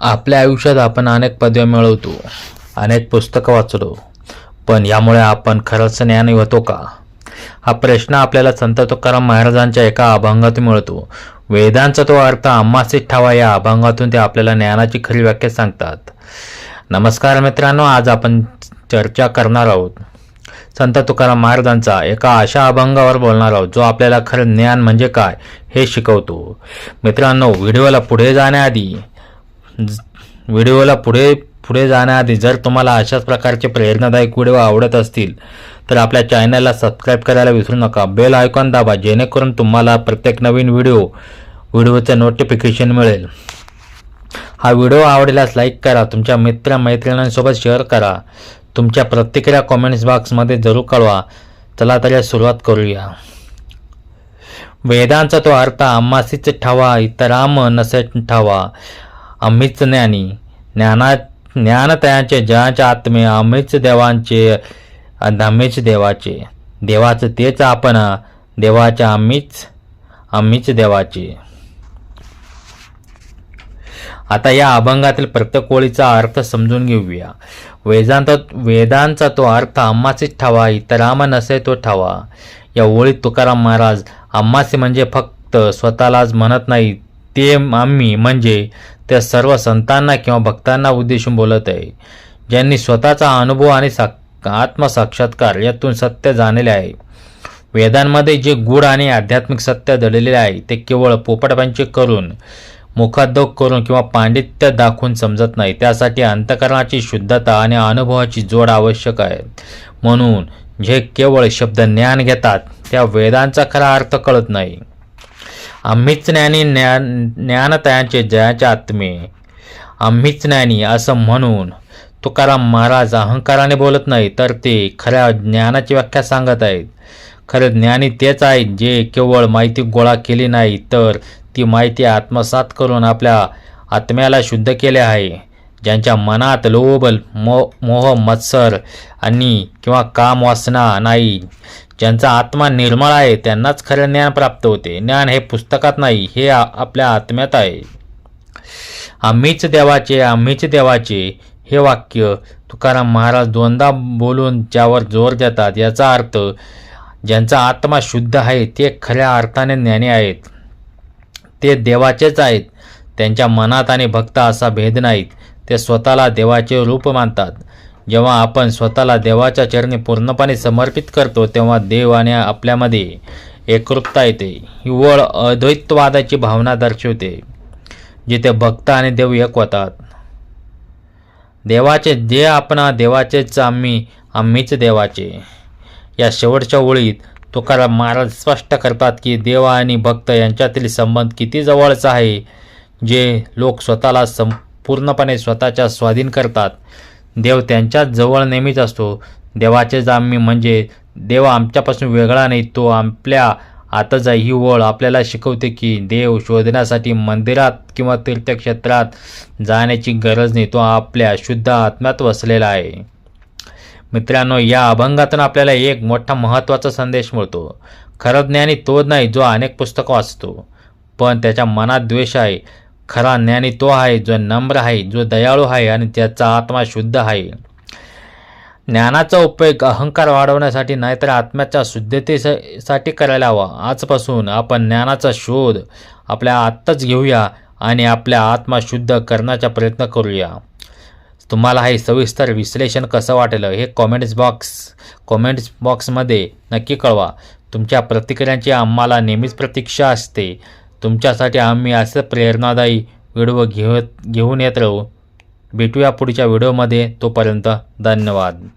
आपल्या आयुष्यात आपण अनेक पदव्या मिळवतो अनेक पुस्तकं वाचतो पण यामुळे आपण खरंच ज्ञानी होतो का? हा प्रश्न आपल्याला संत तुकाराम महाराजांच्या एका अभंगातून मिळतो. वेदांचा तो अर्थ आम्हासीच ठावा या अभंगातून ते आपल्याला ज्ञानाची खरी व्याख्या सांगतात. नमस्कार मित्रांनो आज आपण चर्चा करणार आहोत. संत तुकाराम महाराजांचा एका अशा अभंगावर बोलणार आहोत जो आपल्याला खरं ज्ञान म्हणजे काय हे शिकवतो. मित्रांनो व्हिडिओला पुढे जाण्याआधी व्हिडिओला पुढे पुढे जाण्याआधी जर तुम्हाला अशाच प्रकारचे प्रेरणादायक व्हिडिओ आवडत असतील तर आपल्या चॅनलला सबस्क्राईब करायला विसरू नका. बेल आयकॉन दाबा जेणेकरून तुम्हाला प्रत्येक नवीन व्हिडिओ व्हिडिओचं नोटिफिकेशन मिळेल. हा व्हिडिओ आवडल्यास लाईक करा तुमच्या मित्र मैत्रिणींसोबत शेअर करा. तुमच्या प्रतिक्रिया कॉमेंट्स बॉक्समध्ये जरूर कळवा. चला तर या सुरुवात करूया. वेदांचा तो अर्थ आम्हासीच ठावा इतराम नसे ठावा. अमित ज्ञानी ज्ञाना ज्ञान त्याचे जयाच्या आत्मे अमित देवांचे आम्हीच देवाचे. देवाचं तेच आपण देवाचे आम्हीच आम्हीच देवाचे. आता या अभंगातील प्रत्येक ओळीचा अर्थ समजून घेऊया. वेदांत वेदांचा तो अर्थ आम्हाचीच ठावा इतरामा नसे तो ठावा. या ओळीत तुकाराम महाराज अम्मासी म्हणजे फक्त स्वतःलाच म्हणत नाहीत ते आम्ही म्हणजे त्या सर्व संतांना किंवा भक्तांना उद्देशून बोलत आहे. ज्यांनी स्वतःचा अनुभव आणि सा आत्मसाक्षात्कार यातून सत्य जाणले आहे. वेदांमध्ये जे गूढ आणि आध्यात्मिक सत्य दडलेले आहे ते केवळ पोपटपांचे करून मुखाद्योग करून किंवा पांडित्य दाखवून समजत नाही. त्यासाठी अंतकरणाची शुद्धता आणि अनुभवाची जोड आवश्यक आहे. म्हणून जे केवळ शब्द ज्ञान घेतात त्या वेदांचा खरा अर्थ कळत नाही. आम्हीच ज्ञानी ज्ञान ज्ञानतयांचे जयाचे आत्मे. आम्हीच ज्ञानी असं म्हणून तुकाराम महाराज अहंकाराने बोलत नाही तर ते खऱ्या ज्ञानाची व्याख्या सांगत आहेत. खरे ज्ञानी तेच आहेत जे केवळ माहिती गोळा केली नाही तर ती माहिती आत्मसात करून आपल्या आत्म्याला शुद्ध केले आहे. ज्यांच्या मनात लोभ मो मोह मत्सर आणि किंवा काम वासना नाही ज्यांचा आत्मा निर्मळ आहे त्यांनाच खरे ज्ञान प्राप्त होते. ज्ञान हे पुस्तकात नाही हे आपल्या आत्म्यात आहे. आम्हीच देवाचे आम्हीच देवाचे हे वाक्य तुकाराम महाराज दोनदा बोलून ज्यावर जोर देतात याचा अर्थ ज्यांचा आत्मा शुद्ध आहे ते खऱ्या अर्थाने ज्ञानी आहेत. ते देवाचेच आहेत. त्यांच्या मनात आणि भक्त असा भेद नाहीत. ते स्वतःला देवाचे रूप मानतात. जेव्हा आपण स्वतःला देवाच्या चरणी पूर्णपणे समर्पित करतो तेव्हा देव आणि आपल्यामध्ये एकरूपता येते. ही ओळ अद्वैतवादाची भावना दर्शवते जिथे भक्त आणि देव एक होतात. देवाचे जे आपणा देवाचेच आम्ही आम्हीच देवाचे. या शेवटच्या ओळीत तुकाराम महाराज स्पष्ट करतात की देव आणि भक्त यांच्यातील संबंध किती जवळचा आहे जे लोक स्वतःला संपूर्णपणे स्वतःच्या स्वाधीन करतात. देव त्यांच्याच जवळ नेहमीच असतो. देवाचेच आम्ही म्हणजे देव आमच्यापासून वेगळा नाही तो आपल्या आताच ही ओळ आपल्याला शिकवते की देव शोधण्यासाठी मंदिरात किंवा तीर्थक्षेत्रात जाण्याची गरज नाही तो आपल्या शुद्ध आत्म्यात वसलेला आहे. मित्रांनो या अभंगातून आपल्याला एक मोठा महत्त्वाचा संदेश मिळतो. खरं ज्ञानी तो नाही जो अनेक पुस्तकं वाचतो पण त्याच्या मनात द्वेष आहे. खरा ज्ञानी तो आहे जो नम्र आहे जो दयाळू आहे आणि त्याचा आत्मा शुद्ध आहे. ज्ञानाचा उपयोग अहंकार वाढवण्यासाठी नाहीतर आत्म्याच्या शुद्धतेसाठी करायला हवा. आजपासून आपण ज्ञानाचा शोध आपल्या आत्ताच घेऊया आणि आपल्या आत्मा शुद्ध करण्याचा प्रयत्न करूया. तुम्हाला हे सविस्तर विश्लेषण कसं वाटलं हे कॉमेंट्स बॉक्स कॉमेंट्स बॉक्समध्ये नक्की कळवा. तुमच्या प्रतिक्रियांची आम्हाला नेहमीच प्रतीक्षा असते. तुमच्यासाठी आम्ही असं प्रेरणादायी व्हिडिओ घेत घेऊन येत राहू. भेटूया पुढच्या व्हिडिओमध्ये. तोपर्यंत धन्यवाद.